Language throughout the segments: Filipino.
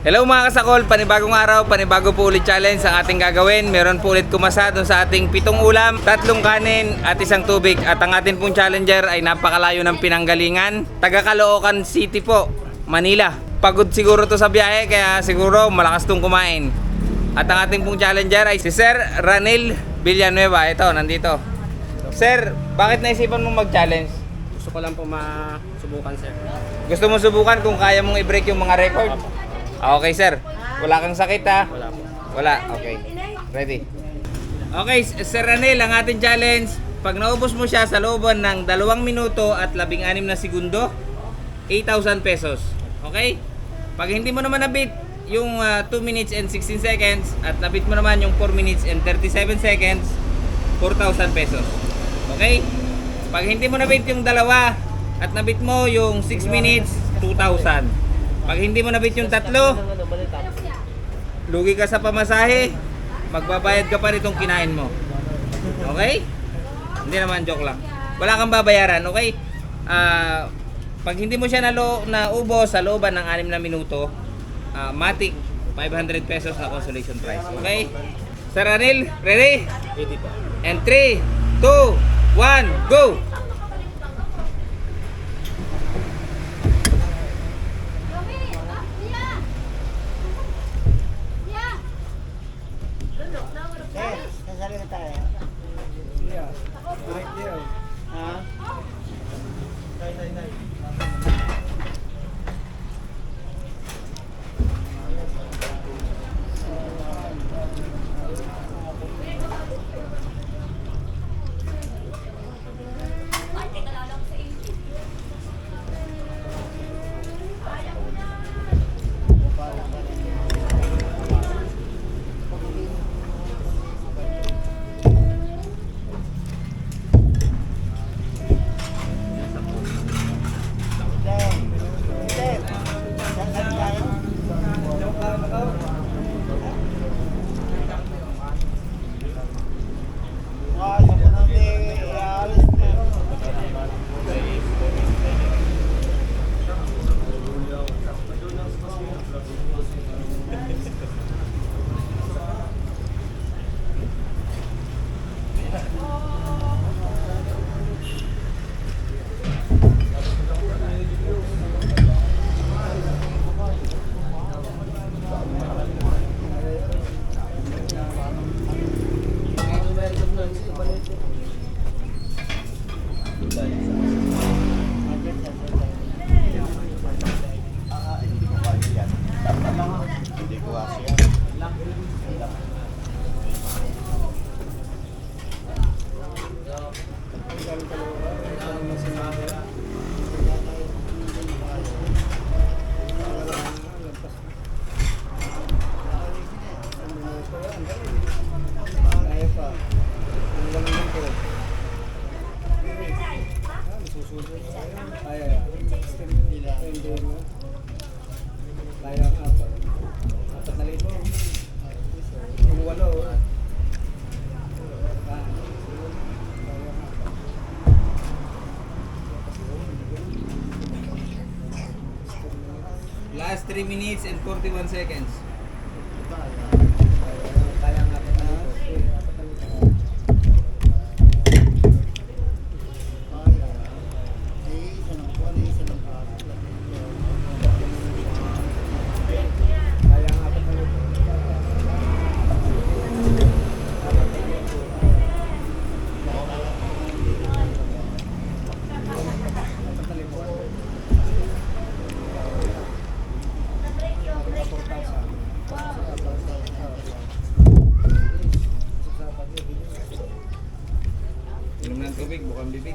Hello mga kasakol, panibagong araw, panibago po ulit challenge ang ating gagawin. Meron po ulit kumasa dun sa ating pitong ulam, tatlong kanin at isang tubig. At ang ating pong challenger ay napakalayo ng pinanggalingan. Taga Caloocan City po, Manila. Pagod siguro to sa biyahe kaya siguro malakas tong kumain. At ang ating pong challenger ay si Sir Ranil Villanueva. Ito, nandito. Sir, bakit naisipan mo mag-challenge? Gusto ko lang po masubukan, sir. Gusto mo subukan kung kaya mong i-break yung mga record? Ah, Okay, sir. Wala kang sakit ha? Wala po. Wala. Okay. Ready. Okay, Sir Ranel, ang ating challenge. Pag naubos mo siya sa looban ng dalawang minuto at labing anim na segundo, 8,000 pesos. Okay? Pag hindi mo naman nabit yung 2 minutes and 16 seconds at nabit mo naman yung 4 minutes and 37 seconds, 4,000 pesos. Okay? Pag hindi mo nabit yung dalawa at nabit mo yung 6 minutes, 2,000. Pag hindi mo nabit yung tatlo, lugi ka sa pamasahe, magbabayad ka pa nitong kinain mo. Okay? Hindi naman joke lang. Wala kang babayaran, okay? Ah, pag hindi mo siya nalo naubos sa looban ng 6 na minuto, ah, matik 500 pesos na consolation prize. Okay? Sir Anil, ready? Ready. And 3, 2, 1, go! Ha? Last 3 minutes and 41 seconds. Tubig, bukang bibig.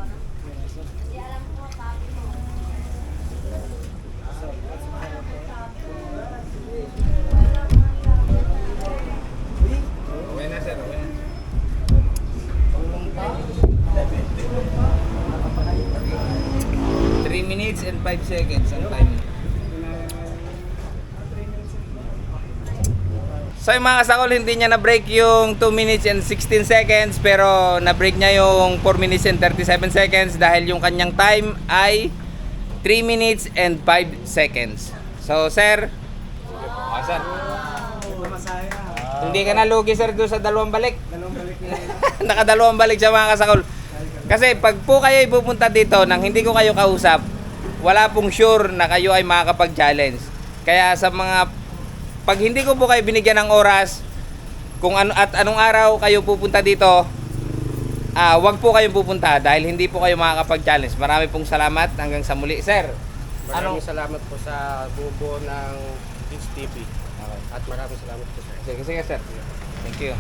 Okay na sir, okay na. 3 minutes and 5 seconds ang timing. So yung mga kasakol, hindi niya na-break yung 2 minutes and 16 seconds pero na-break niya yung 4 minutes and 37 seconds dahil yung kanyang time ay 3 minutes and 5 seconds. So sir, Oh, sir. Hindi ka na lugi sir doon sa dalawang balik. Nakadalawang balik siya mga kasakol. Kasi pag po kayo pupunta dito nang hindi ko kayo kausap, wala pong sure na kayo ay makakapag-challenge. Kaya sa mga pag hindi ko po kayo binigyan ng oras kung ano at anong araw kayo pupunta dito, ah, wag po kayong pupunta dahil hindi po kayo makakapag-challenge. Marami pong salamat hanggang sa muli, sir. Maraming Anong- salamat po sa bubo ng Kids TV. Okay. At maraming salamat po sir. Sige, sige, sir. Thank you.